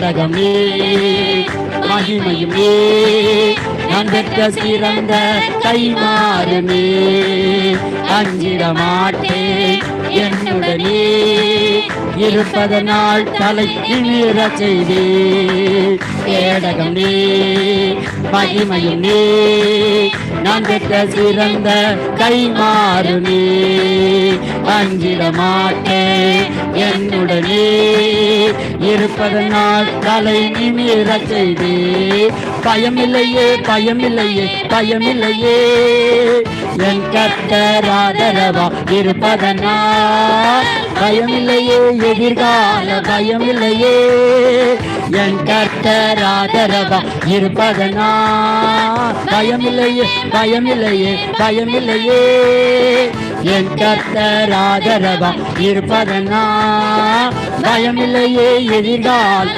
கேடகம் நீ மகிமையும் நீ நான் பெற்ற சிறந்த கைமாறு நீ அஞ்சிட மாட்டேன் என்னுடனே இருப்பதனால் தலைக்கு நிமிர செய்தே. கேடகம் நீ மகிமையும் நீ நான் பெற்ற சிறந்த கைமாறு நீ அஞ்சிட மாட்டேன் என்னுடனே இருப்பதனால் தலை நிமிர செய்தே பயமில்லையே பயமில்லையே பயமில்லையே. என் கத்தராதரவா இருப்பதனால் பயமில்லையே எதிர்கால பயமில்லையே. என் கத்தராதரவா இருப்பதனால் பயமில்லையே பயமில்லையே பயமில்லையே. என் கத்தர் ஆதரவா இருப்பதனா பயமில்லையே எதிர்கால்.